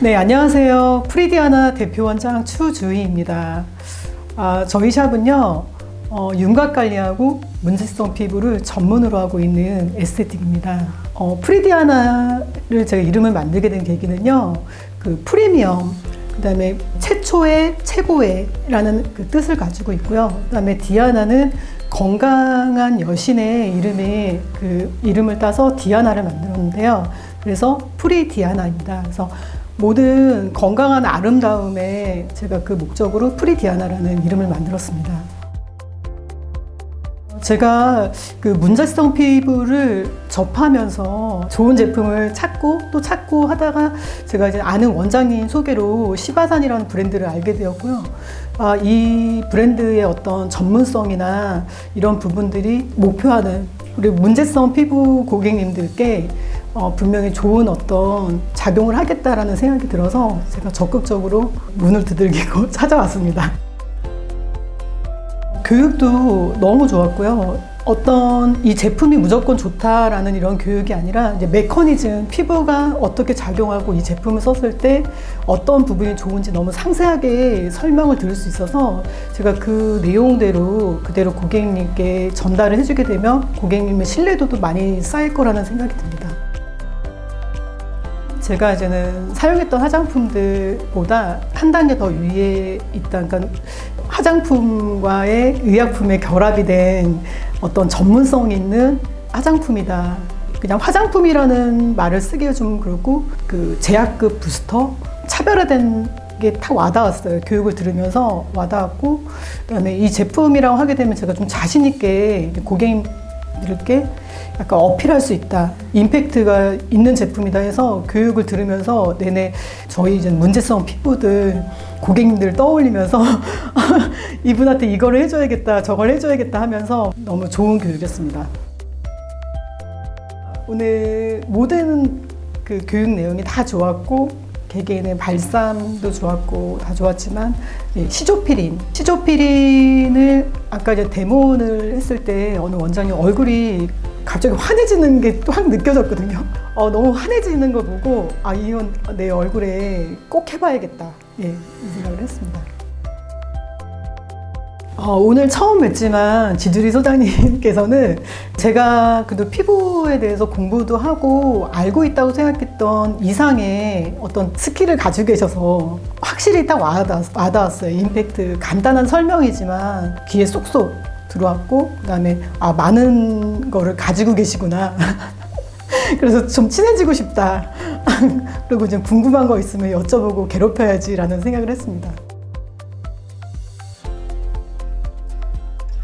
네, 안녕하세요. 프리디아나 대표원장 추주희입니다. 아, 저희 샵은요, 어, 윤곽 관리하고 문제성 피부를 전문으로 하고 있는 에스테틱입니다. 어, 프리디아나를 제가 이름을 만들게 된 계기는요, 그 프리미엄, 그 다음에 최초의 최고의라는 그 뜻을 가지고 있고요. 그 다음에 디아나는 건강한 여신의 이름에 그 이름을 따서 디아나를 만들었는데요. 그래서 프리디아나입니다. 그래서 모든 건강한 아름다움에 제가 그 목적으로 프리디아나라는 이름을 만들었습니다. 제가 그 문제성 피부를 접하면서 좋은 제품을 찾고 또 찾고 하다가 제가 이제 아는 원장님 소개로 시바산이라는 브랜드를 알게 되었고요. 아, 이 브랜드의 어떤 전문성이나 이런 부분들이 목표하는 우리 문제성 피부 고객님들께 어, 분명히 좋은 어떤 작용을 하겠다라는 생각이 들어서 제가 적극적으로 문을 두들기고 찾아왔습니다. 교육도 너무 좋았고요. 어떤 이 제품이 무조건 좋다라는 이런 교육이 아니라 이제 메커니즘, 피부가 어떻게 작용하고 이 제품을 썼을 때 어떤 부분이 좋은지 너무 상세하게 설명을 들을 수 있어서 제가 그 내용대로 그대로 고객님께 전달을 해주게 되면 고객님의 신뢰도도 많이 쌓일 거라는 생각이 듭니다. 제가 이제는 사용했던 화장품들보다 한 단계 더 위에 있다. 그러니까 화장품과의 의약품의 결합이 된 어떤 전문성 있는 화장품이다. 그냥 화장품이라는 말을 쓰기가 좀 그렇고 그 제약급 부스터 차별화된 게 딱 와닿았어요. 교육을 들으면서 와닿았고 그다음에 이 제품이라고 하게 되면 제가 좀 자신 있게 고객님 들께 약간 어필할 수 있다. 임팩트가 있는 제품이다 해서 교육을 들으면서 내내 저희 이제 문제성 피부들 고객님들 떠올리면서 이분한테 이걸 해줘야겠다, 저걸 해줘야겠다 하면서 너무 좋은 교육이었습니다. 오늘 모든 그 교육 내용이 다 좋았고 개개인의 발삼도 좋았고 다 좋았지만 예, 시조피린 시조피린을 아까 이제 데모를 했을 때 어느 원장님 얼굴이 갑자기 환해지는 게또확 느껴졌거든요. 어, 너무 환해지는 거 보고 아 이건 내 얼굴에 꼭 해봐야겠다. 예, 이 생각을 했습니다. 어, 오늘 처음 뵙지만 지주리 소장님께서는 제가 그래도 피부에 대해서 공부도 하고 알고 있다고 생각했던 이상의 어떤 스킬을 가지고 계셔서 확실히 딱 와닿, 와닿았 어요. 임팩트. 간단한 설명이지만 귀에 쏙쏙 들어왔고, 그 다음에 아, 많은 거를 가지고 계시구나. 그래서 좀 친해지고 싶다. 그리고 좀 궁금한 거 있으면 여쭤보고 괴롭혀야지라는 생각을 했습니다.